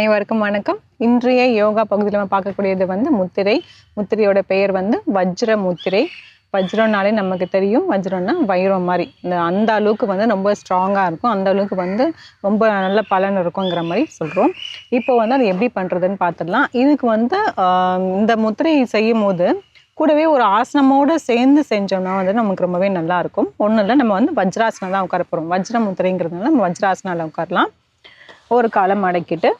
அனைவருக்கும் வணக்கம். இன்றைய யோகா பகுதியில் நம்ம பார்க்கக்கூடியது வந்து முத்திரை. முத்திரையோட பெயர் வந்து வஜ்ர முத்திரை வஜ்ரம்னாலே நமக்கு தெரியும். வஜ்ரம்னா வைரம் மாதிரி. இந்த அந்த அளவுக்கு வந்து ரொம்ப ஸ்ட்ராங்காக இருக்கும். அந்த அளவுக்கு வந்து ரொம்ப நல்ல பலன் இருக்குங்கிற மாதிரி சொல்கிறோம் இப்போ வந்து அது எப்படி பண்ணுறதுன்னு பார்த்துடலாம். இதுக்கு வந்து இந்த முத்திரை செய்யும் போது கூடவே ஒரு ஆசனமோடு சேர்ந்து செஞ்சோம்னா வந்து நமக்கு ரொம்பவே நல்லாயிருக்கும் ஒன்றும் இல்லை நம்ம வந்து வஜ்ராசனம் தான் உட்கார போகிறோம் வஜ்ர முத்திரைங்கிறதுனால நம்ம வஜ்ராசனால உட்காரலாம். ஒரு காலம் மடக்கிட்டு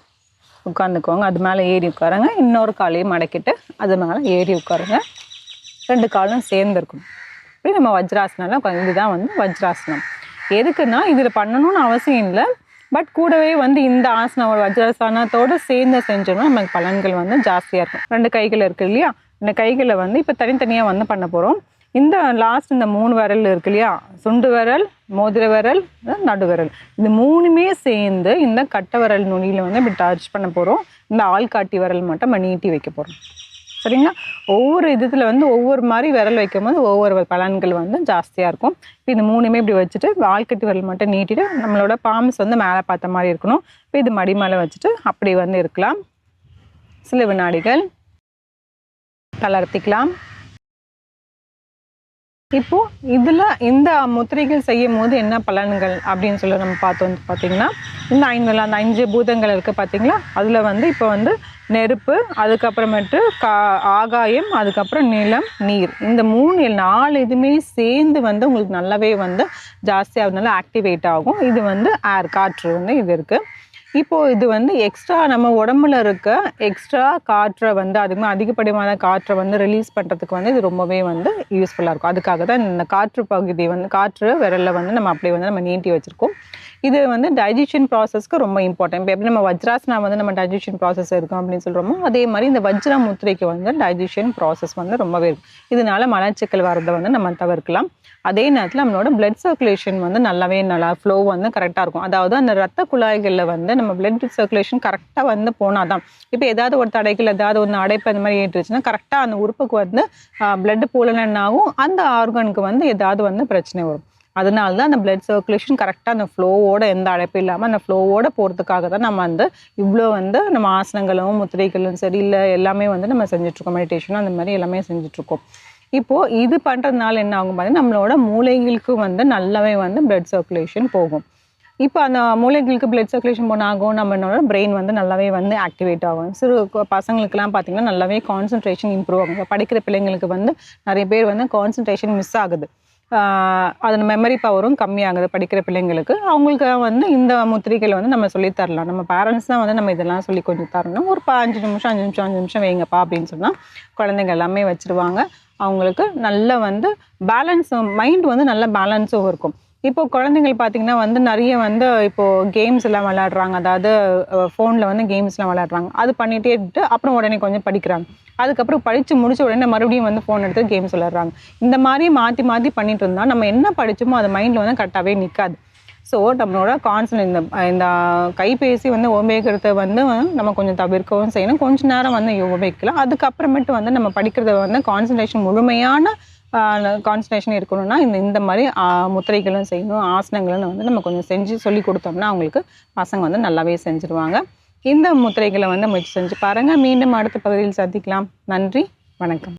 உட்காந்துக்கோங்க. அது மேலே ஏறி உட்காருங்க. இன்னொரு காலையும் மடக்கிட்டு அது மேலே ஏறி உட்காருங்க. ரெண்டு காலும் சேர்ந்துருக்கும் இப்படி நம்ம வஜ்ராசனம்லாம் உட்காந்து இதுதான் வந்து வஜ்ராசனம். எதுக்குன்னா இதில் பண்ணணும்னு அவசியம் இல்லை. பட் கூடவே வந்து இந்த ஆசனம் ஒரு வஜ்ராசனத்தோடு சேர்ந்து செஞ்சோம்னா நமக்கு பலன்கள் வந்து ஜாஸ்தியாக இருக்கும். ரெண்டு கைகள் இருக்கு இல்லையா? இந்த கைகளை வந்து இப்போ தனித்தனியாக வந்து பண்ண போகிறோம் இந்த லாஸ்ட் இந்த மூணு விரல் இருக்கு இல்லையா? சுண்டு விரல் மோதிர விரல் நடு விரல். இது மூணுமே சேர்ந்து இந்த கட்டை விரல் நுனியில் வந்து இப்படி டச் பண்ண போகிறோம் இந்த ஆள்காட்டி விரல் மட்டும் நம்ம நீட்டி வைக்க போகிறோம் சரிங்களா? ஒவ்வொரு இதுத்தில் வந்து ஒவ்வொரு மாதிரி விரல் வைக்கும் போது ஒவ்வொரு பலன்கள் வந்து ஜாஸ்தியாக இருக்கும். இப்போ இது மூணுமே இப்படி வச்சுட்டு ஆள்கட்டி விரல் மட்டும் நீட்டிட்டு நம்மளோட பாம்ஸ் வந்து மேலே பார்த்த மாதிரி இருக்கணும். இப்போ இது மடி மேலே வச்சுட்டு அப்படி வந்து இருக்கலாம். சில வினாடிகள். தளர்த்திக்கலாம். இப்போ இதில் இந்த முத்திரைகள் செய்யும் போது என்ன பலன்கள் அப்படின்னு சொல்லி நம்ம பார்த்தோம் வந்து பார்த்தீங்கன்னா இந்த ஐந்து அந்த அஞ்சு பூதங்கள் இருக்குது பார்த்தீங்களா? அதில் வந்து இப்போ வந்து நெருப்பு அதுக்கப்புறமேட்டு கா ஆகாயம் அதுக்கப்புறம் நிலம் நீர். இந்த மூணு நாலு இதுவுமே சேர்ந்து வந்து உங்களுக்கு நல்லாவே வந்து ஜாஸ்தியாகிறதுனால ஆக்டிவேட் ஆகும். இது வந்து ஏர் காற்று வந்து இது இருக்குது இப்போ இது வந்து எக்ஸ்ட்ரா நம்ம உடம்புல இருக்க எக்ஸ்ட்ரா காற்றை வந்து அதிகமாக அதிகப்படியான காற்றை வந்து ரிலீஸ் பண்ணுறதுக்கு வந்து இது ரொம்பவே வந்து யூஸ்ஃபுல்லாக இருக்கும். அதுக்காக தான் இந்த காற்று பகுதி வந்து காற்று விரலில் வந்து நம்ம அப்படியே வந்து நம்ம நீட்டி வச்சுருக்கோம். இது வந்து டைஜஷன் ப்ராசஸ்க்கு ரொம்ப இம்பார்ட்டன்ட் இப்போ எப்படி நம்ம வஜ்ராசனா வந்து நம்ம டைஜஷன் ப்ராசஸ் இருக்கும் அப்படின்னு சொல்கிறோமோ அதே மாதிரி இந்த வஜ்ர முத்திரைக்கு வந்து டைஜஷன் ப்ராசஸ் வந்து ரொம்பவே இருக்கும். இதனால மலச்சிக்கல் வரதை வந்து நம்ம தவிர்க்கலாம். அதே நேரத்தில் நம்மளோட பிளட் சர்க்குலேஷன் வந்து நல்லாவே நல்லா ஃப்ளோ வந்து கரெக்டாக இருக்கும். அதாவது அந்த ரத்த குழாய்களில் வந்து நம்ம பிளட் சர்க்குலேஷன் கரெக்டாக வந்து போனால் தான் இப்போ ஏதாவது ஒரு தடைகள் ஏதாவது ஒன்று அடைப்பு அந்த மாதிரி ஏற்றுச்சுன்னா கரெக்டாக அந்த உறுப்புக்கு வந்து பிளட் போலனாகும் அந்த ஆர்கனுக்கு வந்து ஏதாவது வந்து பிரச்சனை வரும். அதனால தான் அந்த பிளட் சர்க்குலேஷன் கரெக்டாக அந்த ஃப்ளோவோட எந்த அழைப்பும் இல்லாமல் அந்த ஃப்ளோவோட போகிறதுக்காக தான் நம்ம வந்து இவ்வளோ வந்து நம்ம ஆசனங்களும் முத்திரைகளும் சரி இல்லை எல்லாமே வந்து நம்ம செஞ்சிட்ருக்கோம் மெடிடேஷனும் அந்த மாதிரி எல்லாமே செஞ்சிட்ருக்கோம் இப்போது இது பண்ணுறதுனால என்ன ஆகும் பார்த்தீங்கன்னா நம்மளோட மூளைகளுக்கு வந்து நல்லாவே வந்து பிளட் சர்க்குலேஷன் போகும். இப்போ அந்த மூளைகளுக்கு பிளட் சர்க்குலேஷன் போன ஆகும் நம்மளோட பிரெயின் வந்து நல்லாவே வந்து ஆக்டிவேட் ஆகும். சிறு பசங்களுக்குலாம் பார்த்தீங்கன்னா நல்லாவே கான்சன்ட்ரேஷன் இம்ப்ரூவ் ஆகும். படிக்கிற பிள்ளைங்களுக்கு வந்து நிறைய பேர் வந்து கான்சன்ட்ரேஷன் மிஸ் ஆகுது. அதன் அது மெமரி பவரும் கம்மியாகுது படிக்கிற பிள்ளைங்களுக்கு. அவங்களுக்கு வந்து இந்த முத்திரைகளை வந்து நம்ம சொல்லித் தரலாம். நம்ம பேரண்ட்ஸ் தான் வந்து நம்ம இதெல்லாம் சொல்லி கொஞ்சம் தரணும். ஒரு பாஞ்சு அஞ்சு நிமிஷம் அஞ்சு நிமிஷம் அஞ்சு நிமிஷம் வைங்கப்பா அப்படின்னு சொன்னால் குழந்தைங்க எல்லாமே வச்சிருவாங்க. அவங்களுக்கு நல்ல வந்து பேலன்ஸும் மைண்ட் வந்து நல்ல பேலன்ஸும் இருக்கும். இப்போ குழந்தைங்கள் பார்த்தீங்கன்னா வந்து நிறைய வந்து இப்போ கேம்ஸ் எல்லாம் விளையாடுறாங்க. அதாவது ஃபோனில் வந்து கேம்ஸ்லாம் விளையாடுறாங்க. அது பண்ணிட்டே இருந்துட்டு அப்புறம் உடனே கொஞ்சம் படிக்கிறாங்க. அதுக்கப்புறம் படித்து முடிச்ச உடனே மறுபடியும் வந்து ஃபோன் எடுத்து கேம்ஸ் விளையாடுறாங்க. இந்த மாதிரி மாற்றி மாற்றி பண்ணிட்டு இருந்தால் நம்ம என்ன படிச்சோமோ அது மைண்டில் வந்து கரெக்டாகவே நிற்காது ஸோ நம்மளோட கான்சன் இந்த இந்த கைபேசி வந்து உபயோகிக்கிறத வந்து நம்ம கொஞ்சம் தவிர்க்கவும் செய்யணும். கொஞ்ச நேரம் வந்து உபயோகிக்கலாம். அதுக்கப்புறமேட்டு வந்து நம்ம படிக்கிறத வந்து கான்சன்ட்ரேஷன் முழுமையான கான்சன்ட்ரேஷன் இருக்கணும்னா இந்த இந்த மாதிரி முத்திரைகளும் செய்யணும் ஆசனங்களும் வந்து நம்ம கொஞ்சம் செஞ்சு சொல்லி கொடுத்தோம்னா அவங்களுக்கு பசங்க வந்து நல்லாவே செஞ்சுருவாங்க. இந்த முத்திரைகளை வந்து முயற்சி செஞ்சு பாருங்கள் மீண்டும் அடுத்த பகுதியில் சந்திக்கலாம். நன்றி. வணக்கம்.